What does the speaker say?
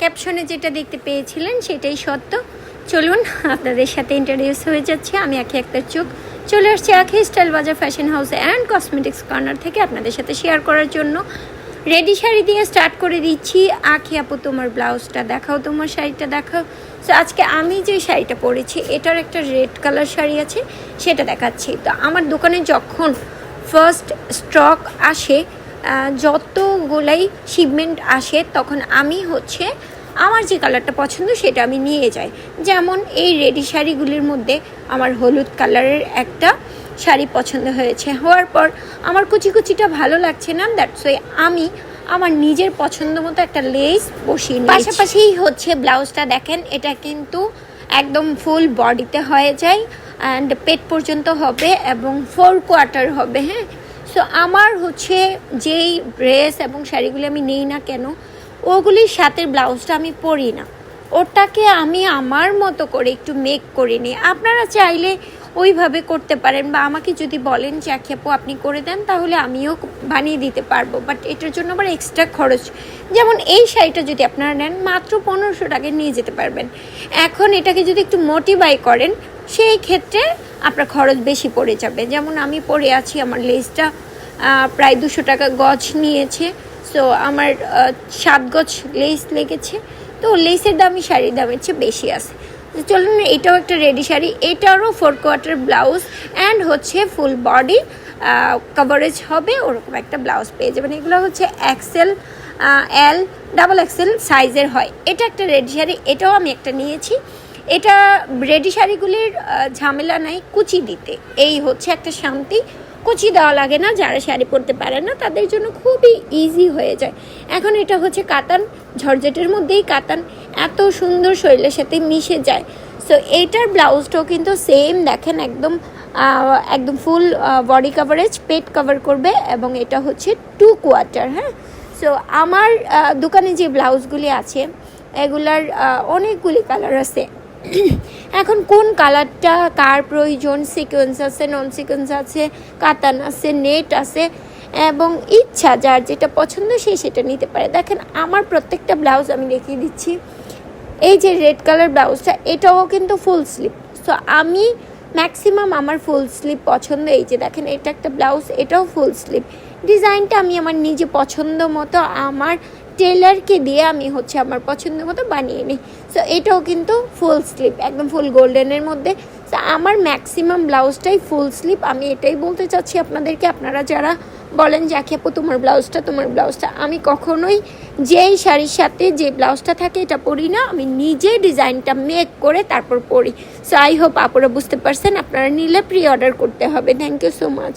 ক্যাপশনে যেটা দেখতে পেয়েছিলেন সেটাই সত্য। চলুন, আপনাদের সাথে ইন্ট্রোডিউস হয়ে যাচ্ছে। আমি আখি একটা চোখ চলে আসছি Akhi style Bazar fashion house and cosmetics corner থেকে আপনাদের সাথে শেয়ার করার জন্য। রেডি শাড়ি দিয়ে স্টার্ট করে দিচ্ছি। আখি আপু, তোমার ব্লাউজটা দেখাও, তোমার শাড়িটা দেখাও। সো আজকে আমি যে শাড়িটা পরেছি, এটার একটা রেড কালার শাড়ি আছে, সেটা দেখাচ্ছি। তো আমার দোকানে যখন ফার্স্ট স্টক আসে যতগুলাই শিপমেন্ট আসে, তখন আমি হচ্ছে আমার যে কালারটা পছন্দ সেটা আমি নিয়ে যাই। যেমন এই রেডি শাড়িগুলির মধ্যে আমার হলুদ কালারের একটা শাড়ি পছন্দ হয়েছে। হওয়ার পর আমার কুচি কুচিটা ভালো লাগছে না দ্যাটস ওয়াই আমি আমার নিজের পছন্দ মতো একটা লেস বসিয়ে পাশাপাশি হচ্ছে ব্লাউজটা দেখেন, এটা কিন্তু একদম ফুল বডিতে হয়ে যায় অ্যান্ড পেট পর্যন্ত হবে এবং ফোর কোয়ার্টার হবে হ্যাঁ? সো আমার হচ্ছে যেই ড্রেস এবং শাড়িগুলি আমি নেই না কেন, ওগুলির সাথে ব্লাউজটা আমি পরি না। ওটাকে আমি আমার মতো করে একটু মেক করে নিই। আপনারা চাইলে ওইভাবে করতে পারেন বা আমাকে যদি বলেন যে, আখি আপু, আপনি করে দেন, তাহলে আমিও বানিয়ে দিতে পারব। বাট এটার জন্য আবার এক্সট্রা খরচ। যেমন এই শাড়িটা যদি আপনারা নেন, মাত্র পনেরোশো টাকায় নিয়ে যেতে পারবেন। এখন এটাকে যদি একটু মোটিভাই করেন সেই ক্ষেত্রে আপনার খরচ বেশি পড়ে যাবে। যেমন আমি পরে আছি, আমার লেসটা প্রায় দুশো টাকা গজ নিয়েছে। সো আমার সাত গজ লেস লেগেছে। তো লেসের দামই শাড়ির দামের চেয়ে বেশি আছে। চলুন, এটাও একটা রেডি শাড়ি। এটারও ফোর কোয়ার্টার ব্লাউজ অ্যান্ড হচ্ছে ফুল বডি কভারেজ হবে। ওরকম একটা ব্লাউজ পেয়ে যাবেন। এগুলো হচ্ছে এক্সেল এল ডাবল এক্সেল সাইজের হয়। এটা একটা রেডি শাড়ি। এটাও আমি একটা নিয়েছি। এটা রেডি শাড়িগুলির ঝামেলা নাই, কুচি দিতে। এই হচ্ছে একটা শান্তি। কুচি দেওয়া লাগে না, যারা শাড়ি পরতে পারে না, তাদের জন্য খুবই ইজি হয়ে যায়। এখন এটা হচ্ছে কাতান, ঝরঝেটের মধ্যেই কাতান। এত সুন্দর শরীরের সাথে মিশে যায়। সো এইটার ব্লাউজটাও কিন্তু সেম দেখেন একদম একদম ফুল বডি কাভারেজ পেট কভার করবে এবং এটা হচ্ছে টু কোয়ার্টার হ্যাঁ? সো আমার দোকানে যে ব্লাউজগুলি আছে, এগুলার অনেকগুলি কালার আছে। এখন কোন কালারটা, কার প্রয়োজন সিকোয়েন্স আছে নন সিকোয়েন্স আছে, কাতান আছে নেট আছে, এবং ইচ্ছা, যার যেটা পছন্দ সে সেটা নিতে পারে। দেখেন, আমার প্রত্যেকটা ব্লাউজ আমি দেখিয়ে দিচ্ছি। এই যে রেড কালার ব্লাউজটা এটাও কিন্তু ফুল স্লিপ সো আমি ম্যাক্সিমাম আমার ফুল স্লিপ পছন্দ। এই যে দেখেন, এটা একটা ব্লাউজ এটাও ফুল স্লিপ ডিজাইনটা আমি আমার নিজে পছন্দ মতো, আমার টেলারকে দিয়ে আমি হচ্ছে আমার পছন্দ মতো বানিয়ে নিই। সো এটাও কিন্তু ফুল স্লিপ একদম ফুল গোল্ডেনের মধ্যে। সো আমার ম্যাক্সিমাম ব্লাউজটাই ফুল স্লিপ আমি এটাই বলতে চাচ্ছি আপনাদেরকে। আপনারা যারা বলেন যে, আখি আপু, তোমার ব্লাউজটা তোমার ব্লাউজটা। আমি কখনোই যেই শাড়ির সাথে যে ব্লাউজটা থাকে, এটা পরি না। আমি নিজে ডিজাইনটা মেক করে তারপর পরি। সো আই হোপ আপুরা বুঝতে পারছেন। আপনারা নিলে প্রি অর্ডার করতে হবে। Thank you so much